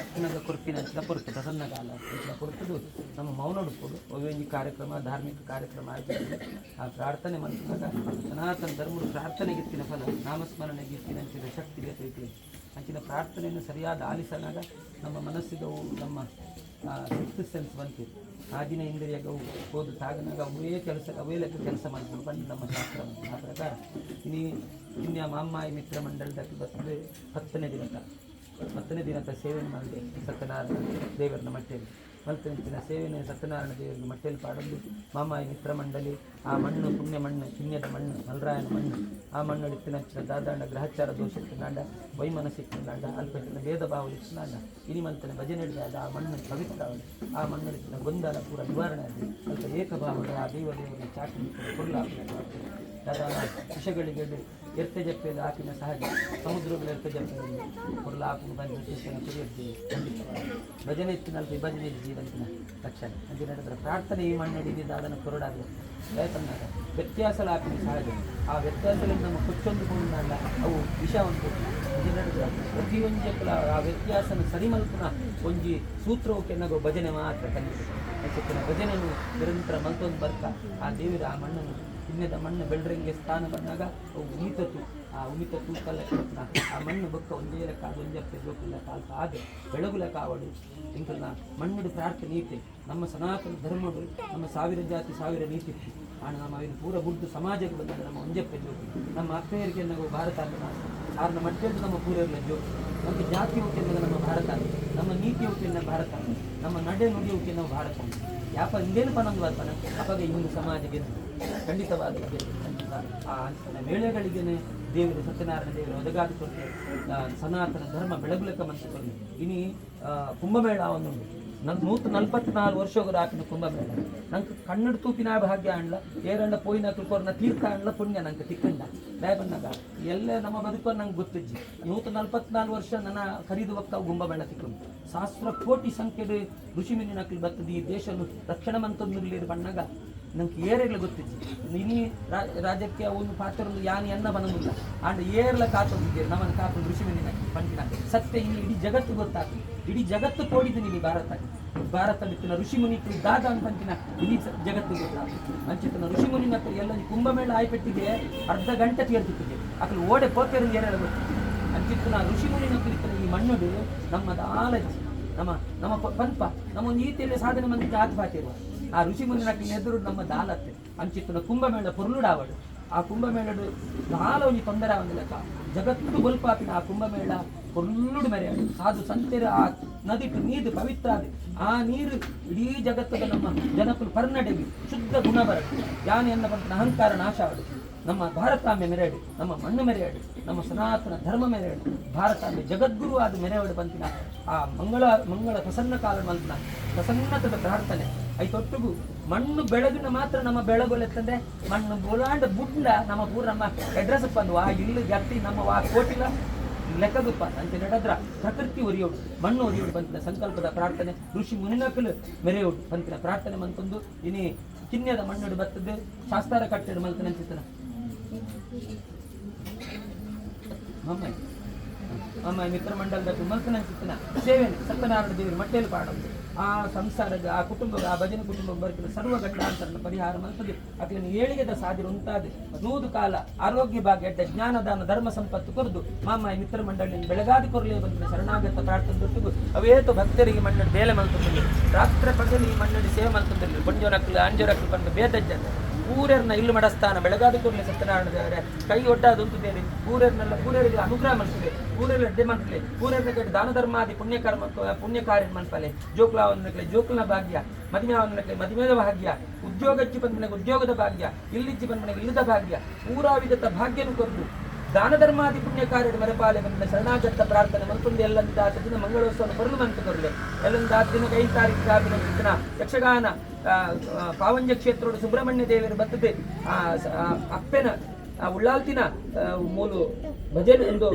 ಅತ್ತಿನದ ಕೊರ್ಪಿನ ಅಂಚಿನ ಪ್ರಸನ್ನ ಕಾಲ ಅಂಚಿನ ಪೊರ್ಪುದು ನಮ್ಮ ಮೌನ ಉಡುಪುಡು ಒವ್ವೆಂಜಿ ಕಾರ್ಯಕ್ರಮ, ಧಾರ್ಮಿಕ ಕಾರ್ಯಕ್ರಮ ಆಯ್ತು ಆ ಪ್ರಾರ್ಥನೆ ಮನಸ್ಸಿನಾಗ ಸನಾತನ ಧರ್ಮದ ಪ್ರಾರ್ಥನೆಗೆ ಇತ್ತಿನ ಫಲ, ನಾಮಸ್ಮರಣೆಗೆ ಇತ್ತಿನ ಅಂಚಿನ ಶಕ್ತಿ ಬೇಕೈತಿ ಅಂಚಿನ ಪ್ರಾರ್ಥನೆಯನ್ನು ಸರಿಯಾದ ಆಲಿಸನಾಗ ನಮ್ಮ ಮನಸ್ಸಿಗವು ನಮ್ಮ ಸಿಕ್ಸ್ ಸೆನ್ಸ್ ಬಂತು. ಆದಿನ ಇಂದ್ರಿಯಗವು ಹೋದು ತಾಗನಾಗ ಅವೇ ಕೆಲಸ ಅವೇ ಲೆಕ್ಕ ಕೆಲಸ ಮಾಡ್ಕೊಂಡು ಬಂದು ನಮ್ಮ ಶಾಸ್ತ್ರ. ಆ ಪ್ರಕಾರ ಇನ್ನು ಇನ್ಯ ಮಾಮ್ಮಾಯಿ ಮಿತ್ರ ಮಂಡಲದಲ್ಲಿ ಬರ್ತದೆ ಹತ್ತನೇ ದಿನಕ. ಹತ್ತನೇ ದಿನದ ಸೇವೆ ಮಾಡಿದೆ ಸತ್ಯನಾರಾಯಣ ದೇವರನ್ನ ಮಟ್ಟೆಯಲ್ಲಿ. ದಿನ ಸೇವೆಯನ್ನು ಸತ್ಯನಾರಾಯಣ ದೇವರಿಗೆ ಮಟ್ಟೆಯಲ್ಲಿ ಪಾಡಲು ಮಾಮಾಯಿ ಮಿತ್ರ ಮಂಡಲಿ ಆ ಮಣ್ಣು, ಪುಣ್ಯ ಮಣ್ಣು ಪುಣ್ಯದ ಮಣ್ಣು, ಮಲ್ರಾಯನ ಮಣ್ಣು, ಆ ಮಣ್ಣು ಇತ್ತಿನ ದಾದಾಂಡ, ಗ್ರಹಚಾರ ದೋಷಕ್ಕಿನಾಂಡ ವೈಮನಸ್ಸಿಕ್ಕಿನಾಂಡ ಅಲ್ಪಟ್ಟಿನ ಭೇದ ಭಾವ ಇಟ್ಟಿನಾಂಡ ಇನಿಮಂತನ ಭಜನೆ ಹಿಡಿದಾದ ಆ ಮಣ್ಣು ಪವಿತ್ರ ಆ ಮಣ್ಣು ಇತ್ತಿನ ಗೊಂದಲ ಪೂರ ನಿವಾರಣೆ ಆಗಿ, ಅಲ್ಪ ಏಕಭಾವದ ಆ ದೇವ ದೇವರಿಗೆ ಚಾಟಿ ದಾದಾ ವಿಷಗಳಿಗೆ ಎರ್ತೆ ಜಪ್ಪೆದ ಆಪಿನ ಸಹಜ. ಸಮುದ್ರಗಳ ಎರ್ತೆ ಜಪ್ಪೆಯಲ್ಲಿ ಹೊರಲ ಆಪಿನ ಬಂದು ಕೃಷ್ಣನ ಖಂಡಿತವಾಗಿ ಭಜನೆ ಇತ್ತಿನಲ್ಲಿ ವಿಭಜನೆ ಜೀವಂತಿನ ರಕ್ಷಣೆ ಅಂತ ನಡೆದ್ರೆ ಪ್ರಾರ್ಥನೆ ಈ ಮಣ್ಣು ಹಿಡಿದಿದ್ದ ಅದನ್ನು ಕೊರಡಾಗಲಿ. ಯಾಕಂದಾಗ ವ್ಯತ್ಯಾಸಲ ಆಪಿನ ಸಹಜ. ಆ ವ್ಯತ್ಯಾಸದಿಂದ ನಮ್ಮ ಕೊಚ್ಚೊಂದು ಕೊಂಡಾಗ ಅವು ವಿಷ ಉಂಟು ಇದು ನಡೆದ್ರೆ ಪ್ರತಿಯೊಂದು ಆ ವ್ಯತ್ಯಾಸನ ಸರಿಮಲ್ಪುನ ಒಂಜಿ ಸೂತ್ರವು ಕೆನ್ನಗೋ ಭಜನೆ ಮಾತ್ರ ಕಲಿತು ಭಜನೆಯನ್ನು ನಿರಂತರ ಮಲ್ತೊಂದು ಬರ್ತಾ ಆ ದೇವಿರ ಆ ಮಣ್ಣನ್ನು ಪುಣ್ಯದ ಮಣ್ಣು ಬೆಳ್ರಂಗೆ ಸ್ಥಾನ ಬಂದಾಗ ಅವು ಉಮಿತತ್ತು ಆ ಉಮಿತ ತೂಕಲ್ಲ ಆ ಮಣ್ಣು ಬೊಕ್ಕ ಒಂದೇ ಅದು ಒಂಜಪ್ಪೆ ಜೋಕಿಲ್ಲ ಕಾಲ್ಕ ಆದ ಬೆಳಗುಲ ಕಾವಡು ಇಂಕಲ್ನ ಮಣ್ಣುಡು ಪ್ರಾರ್ಥನೆ ನೀತಿ. ನಮ್ಮ ಸನಾತನ ಧರ್ಮಗಳು ನಮ್ಮ ಸಾವಿರ ಜಾತಿ, ಸಾವಿರ ನೀತಿ. ಆಣ ನಮ್ಮ ಅವಿನ ಪೂರ ಬುಡ್ದು ಸಮಾಜಕ್ಕೆ ಬಂದಾಗ ನಮ್ಮ ಒಂಜಪ್ಪೆ ಜೋಕು. ನಮ್ಮ ಅಪ್ಪೆಯರಿಗೆ ನಾವು ಭಾರತ ಆರ್ನ ಮಟ್ಟದ್ದು ನಮ್ಮ ಪೂರಲ್ಲ ಜೋಕು. ನಮಗೆ ಜಾತಿ ಹುಟ್ಟಿದಾಗ ನಮ್ಮ ಭಾರತ ನಮ್ಮ ನೀತಿ ಹುಟ್ಟಿನ ಭಾರತ ನಮ್ಮ ನಡೆ ನುಡಿಯುವಿಕೆ ನಾವು ಭಾರತ ಯಾಪ ಹಿಂದೇನು ಪನಂದು ಬರ್ತಾನೆ ಅವಾಗ ಈ ಸಮಾಜಕ್ಕೆ ಗೆದ್ದು ಖಂಡಿತವಾದ ಗೆದ್ದು ಖಂಡಿತ. ಆ ವೇಳೆಗಳಿಗೇನೆ ದೇವರು ಸತ್ಯನಾರಾಯಣ ದೇವರು ಒದಗಾದ ಕೊಟ್ಟು ಸನಾತನ ಧರ್ಮ ಬೆಳಗುಲಕ ಮನಸ್ಸಿಕೊಂಡು ಇನಿ ಕುಂಭಮೇಳ ಒಂದು ನಂಗೆ ನೂತ ನಲ್ಪತ್ನಾಲ್ಕು ವರ್ಷಗಳು ಆಕಿನ ಕುಂಭಮೇಳ. ನಂಗೆ ಕನ್ನಡ ತೂಪಿನ ಭಾಗ್ಯ ಅಣ್ಣ ಏರಂಡ ಪೋಯಿನ ಕೊರ್ನ ತೀರ್ಥ ಅಣ್ಣ ಪುಣ್ಯ ನಂಗೆ ತಿಕ್ಕಂಡ. ಬ್ಯಾಬಣ್ಣಗ ಎಲ್ಲ ನಮ್ಮ ಬದುಕೋ ನಂಗೆ ಗೊತ್ತಿಜ್ಜಿ. ನೂತ ನಲ್ಪತ್ನಾಲ್ಕು ವರ್ಷ ನನ್ನ ಖರೀದು ಹೋಗ್ತಾವ ಕುಂಭಮೇಳ ತಿಕ್ಕೊಂಡು ಸಹಸ್ರ ಕೋಟಿ ಸಂಖ್ಯೆದ ಋಷಿ ಮಿನಿನಕ್ಲಿ ಬರ್ತದೆ. ಈ ದೇಶ ರಕ್ಷಣ ಮಂತೊಂದು ಬಣ್ಣಗ ನಂಗೆ ಏರೆಗ್ಲ ಗೊತ್ತಿತ್ತು. ಇನಿ ರಾಜ್ಯಕ್ಕೆ ಒಂದು ಪಾತ್ರಒಂದು ಯಾನಿ ಅನ್ನ ಬಂದಿಲ್ಲ ಆಂಡ ಏರ್ಲ ಕಾತೊಂದಿದ್ದೆ ನಮ್ಮನ್ನು ಕಾತು ಋಷಿ ಮಿನಿನ ಪಂಡಿನ ಸತ್ಯ ಇಲ್ಲಿ ಇಡೀ ಜಗತ್ತು ಗೊತ್ತಾಗ್ತದೆ ಇಡೀ ಜಗತ್ತು ಕೋಡಿದ್ದೀನಿ ಇಲ್ಲಿ ಭಾರತ. ಭಾರತ ಬಿತ್ತಿನ ಋಷಿ ಮುನಿ ದಾದ ಅಂತಂತಿನ ಇಡೀ ಜಗತ್ತು ಗೊತ್ತಾಗ್ತದೆ ಅಂಚಿತನ ಋಷಿ ಮುನಿ ಹತ್ರ ಎಲ್ಲ ಕುಂಭಮೇಳ ಆಯ್ಪಟ್ಟಿಗೆ ಅರ್ಧ ಗಂಟೆ ತೀರ್ತಿದ್ದೆ ಅಕ್ಕ ಓಡೆ ಪೋತೇರು ಏರೆಲ್ಲ ಗೊತ್ತಿದೆ ಅಂಚಿತ್ತನ ಋಷಿ ಮುನಿನ ಕುರಿತನ ಈ ಮಣ್ಣುಡು ನಮ್ಮದ ಆಲಜಿ ನಮ್ಮ ನಮ್ಮ ಪ- ಪಂಪ ನಮ್ಮ ಒಂದು ಸಾಧನೆ ಮಂದಿ ಜಾತಿ ಪಾತಿರುವ ಆ ಋಷಿಮುನಿನ ಎದುರು ನಮ್ಮ ದಾಲತ್ತೆ. ಅಂಚಿತ್ತುನ ಕುಂಭಮೇಳ ಪೊರ್ಲುಡಾವಡು ಆ ಕುಂಭಮೇಳಡು ದಾಲ ಒಂದು ತೊಂದರೆ ಆವಂದಿಲ್ಲಕ ಜಗತ್ತು ಬಲ್ಪಾಪಿನ ಆ ಕುಂಭಮೇಳ ಪೊರ್ಲುಡು ಮೆರೆಯಾಡು ಸಾಧು ಸಂತೆರ ಆ ನದಿಟು ನೀರು ಪವಿತ್ರ ಆದ. ಆ ನೀರು ಇಡೀ ಜಗತ್ತದ ನಮ್ಮ ಜನಕುಲು ಪರ್ನಡೆಗೆ ಶುದ್ಧ ಗುಣ ಬರಡು ಯಾನೆ ಎನ್ನ ಬಂತ ಅಹಂಕಾರ ನಾಶ ಆಡು ನಮ್ಮ ಭಾರತಾಂಬೆ ಮೆರೆಯಡು ನಮ್ಮ ಮಣ್ಣು ಮೆರೆಯಡು ನಮ್ಮ ಸನಾತನ ಧರ್ಮ ಮೆರೆಯಡು ಭಾರತಾಂಬೆ ಜಗದ್ಗುರು ಆದ ಮೆರೆಯಡು ಬಂತಿನ ಆ ಮಂಗಳ ಮಂಗಳ ಪ್ರಸನ್ನ ಕಾಲ ಬಂತಿನ ಪ್ರಸನ್ನತದ ಪ್ರಾರ್ಥನೆ. ಐತೊಟ್ಟಿಗೂ ಮಣ್ಣು ಬೆಳಗಿನ ಮಾತ್ರ ನಮ್ಮ ಬೆಳಗೊಲೆತ್ತಂದ್ರೆ ಮಣ್ಣು ಬೋಲಾಂಡ ಬುಡ್ಡ ನಮ್ಮ ಊರು ನಮ್ಮ ಅಡ್ರೆಸ್ ಬಂದು ಆ ಇಲ್ಲು ಗಟ್ಟಿ ನಮ್ಮ ವಾ ಕೋಟಿಲ. ಲೆಕ್ಕದುಪ್ಪ ಅಂತ ನಡೆದ್ರ ಪ್ರಕೃತಿ ಒರಿಯೋಡು, ಮಣ್ಣು ಒರಿಯೋಡು ಬಂತಿನ ಸಂಕಲ್ಪದ ಪ್ರಾರ್ಥನೆ. ಋಷಿ ಮುನಿನಕಲು ಮೆರೆಯೋಡು ಬಂತಿನ ಪ್ರಾರ್ಥನೆ ಮಂತಂದು. ಇನಿ ಚಿನ್ನದ ಮಣ್ಣುಡು ಬರ್ತದೆ ಶಾಸ್ತ್ರ ಕಟ್ಟೆಡು ಮಲ್ತನ ಅಂತಿತ್ತನ ಮಮ್ಮೈ ಮಿತ್ರ ಮಂಡಲದ ಮಲ್ತನ ಚಿತ್ತನ ಸೇವೆನೆ, ಸತ್ಯನಾರಾಯಣ ದೇವರು ಮಟ್ಟೆಯಲ್ಲಿ ಪಾಡೋದು. ಆ ಸಂಸಾರದ, ಆ ಕುಟುಂಬದ, ಆ ಭಜನೆ ಕುಟುಂಬ ಬರ್ತಿನ ಸರ್ವ ಗಡ್ಡಾಂತರನ ಪರಿಹಾರ ಮಾಡ್ತದೆ ಅದನ್ನು ಏಳಿಗೆದ ಸಾಧ್ಯ ಉಂಟಾದೆ. ನೂದು ಕಾಲ ಆರೋಗ್ಯ ಭಾಗ್ಯ, ಅಡ್ಡ ಜ್ಞಾನದಾನ ಧರ್ಮ ಸಂಪತ್ತು ಕೊರದು ಮಾಮಾಯಿ ಮಿತ್ರ ಮಂಡಳಿಯನ್ನು ಬೆಳಗಾದಿ ಕೊರಲೆ ಬಂದಿನ ಶರಣಾಗತ ಪ್ರಾರ್ಥನೆ ಅವೇತು ಭಕ್ತರಿಗೆ ಮಂಡಳಿ ಬೇಲೆ ಮಲ್ತದಲ್ಲಿ. ರಾತ್ರಿ ಪಗಲು ಈ ಮಣ್ಣಡಿ ಸೇವೆ ಮಲ್ತದಲ್ಲಿ. ಬಂಜೋನಕ್ಕಲು ಅಂಜೋರಕ್ಕೆ ಬಂದು ಬೇದಜ್ಜ. ಪೂರರ್ನ ಇಲ್ಲಿ ಮಡಸ್ಥಾನ ಬೆಳಗಾದ ಕೂಡಲೇ ಸತ್ಯನಾರಾಯಣ ದೇವರೇ, ಕೈ ಒಡ್ಡಾದಂತು ಬೇರೆ ಊರರ್ನೆಲ್ಲ, ಊರರಿಗೆ ಅನುಗ್ರಹ ಮಾಡಿಸಿದೆ ಪೂರಲ್ಲ ಅಡ್ಡೆ ಮನ್ಸಲೆ ಪೂರರ್ನ ಕಡೆ ದಾನ ಧರ್ಮಾದಿ ಪುಣ್ಯಕರ್ಮ ಪುಣ್ಯ ಕಾರ್ಯ ಮನ್ಪಲೆ ಜೋಕ್ಲಾವನ್ನಕ್ಕೆ ಜೋಕ್ಲನ ಭಾಗ್ಯ, ಮದುವೆ ಮದುವೆದ ಭಾಗ್ಯ ಉದ್ಯೋಗಜ್ಜಿ ಬಂದ ಉದ್ಯೋಗದ ಭಾಗ್ಯ ಇಲ್ಲಿಜ್ಜಿ ಬಂದ ಇಲ್ಲದ ಭಾಗ್ಯ, ಪೂರಾ ವಿಧದ ಭಾಗ್ಯನು ಕೊರದು ದಾನ ಧರ್ಮಾದಿ ಪುಣ್ಯ ಕಾರ್ಯದ ಮರೆಪಾಲೆ ಬಂದ ಶರಣಾಗತ ಪ್ರಾರ್ಥನೆ ಮಲ್ಪೊಂದು ಎಲ್ಲಂದ ದಿನ ಮಂಗಳೋತ್ಸವ ಬರಲು ಮಂತು ಎಲ್ಲಂದ ದಿನ ಐದು ತಾರೀಕು ಸಾವಿನ ದಿನ ಯಕ್ಷಗಾನ ಪಾವಂಜ ಕ್ಷೇತ್ರ ಸುಬ್ರಹ್ಮಣ್ಯ ದೇವಿಯರು ಬರ್ತದೆ ಅಪ್ಪೆನ ಆ ಉಳ್ಳಾಲ್ತಿನ ಮೂಲು ಭಜನೆ ಒಂದು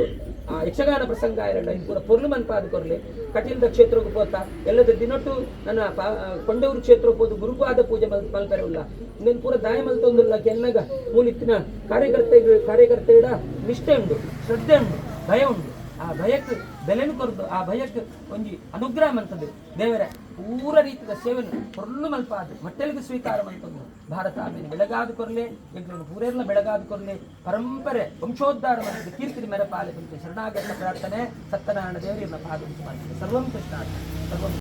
ಆ ಯಕ್ಷಗಾನ ಪ್ರಸಂಗ ಇದು ಕೂಡ ಪೊರ್ಲು ಕೊರಲೆ ಕಟೀಲ್ದ ಕ್ಷೇತ್ರಕ್ಕೆ ಪೋತ ಎಲ್ಲದ ದಿನೊಟ್ಟು ನನ್ನ ಕೊಂಡೂರು ಕ್ಷೇತ್ರಕ್ಕೆ ಹೋದು ಗುರುಪಾದ ಪೂಜೆ ಮಲ್, ಮಲ್ತಾರೆ ಉಲ್ಲ ಇನ್ನೇನು ಪೂರ ದಾಯ ಮಲ್ತೊಂದುಲ್ಲ ಕೆನ್ನಗ ಮೂಲಿತ್ತಿನ ಕಾರ್ಯಕರ್ತ ಕಾರ್ಯಕರ್ತೆಗಳ ನಿಷ್ಠೆ ಉಂಟು, ಶ್ರದ್ಧೆ ಉಂಟು, ಭಯ ಉಂಟು. ಆ ಭಯಕ್ಕೆ ಬೆಲೆನು ಕೊರದು ಆ ಭಯಕ್ಕೆ ಒಂಜಿ ಅನುಗ್ರಹ ಮಂತದ್ದು. ದೇವರ, ಪೂರ ರೀತಿಯ ಸೇವೆನು ಮಲ್ಪ ಮಲ್ಪಾದು ಮಟ್ಟೆಲಿಗೆ ಸ್ವೀಕಾರ ಮಂತದ್ದು ಭಾರತ ಆಮೇಲೆ ಬೆಳಗಾದ ಕೊರ್ಲೆ ಎಂಟು ಪೂರೆಲ್ಲ ಬೆಳಗಾದ ಕೊರಲೆ, ಪರಂಪರೆ ವಂಶೋದ್ಧಾರ ಮಾಡಿದ ಕೀರ್ತಿ ಮೆರಪಾಲೆ ಶರಣಾಗತ ಪ್ರಾರ್ಥನೆ, ಸತ್ಯನಾರಾಯಣ ದೇವರಿಯನ್ನು ಪಾದ ಸರ್ವಂ ಕೃಷ್ಣ ಸರ್ವಂ